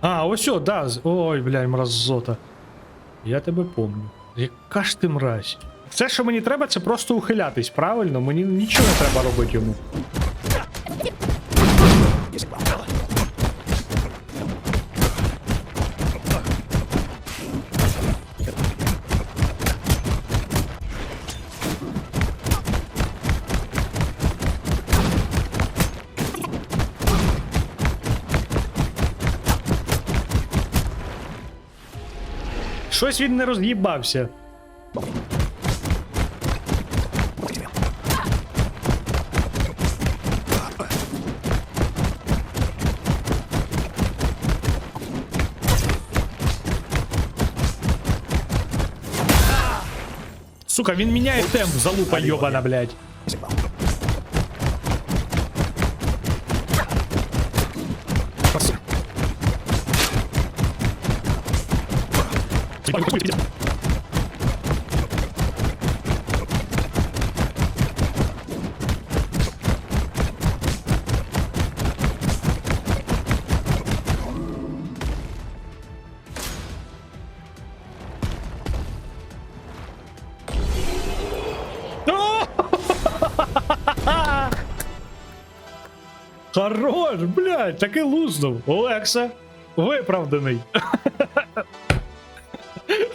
А, ось о, да. Ой, блядь, мразота. Я тебе помню. Яка ж ти мразь? Все, що мені треба, це просто ухилятись, правильно? Мені нічого не треба робити йому. Щось він не роз'їбався. Сука, він міняє темп, залупа йобана, блядь. Хорош, блядь, таки лузнув. Олекса, виправданий.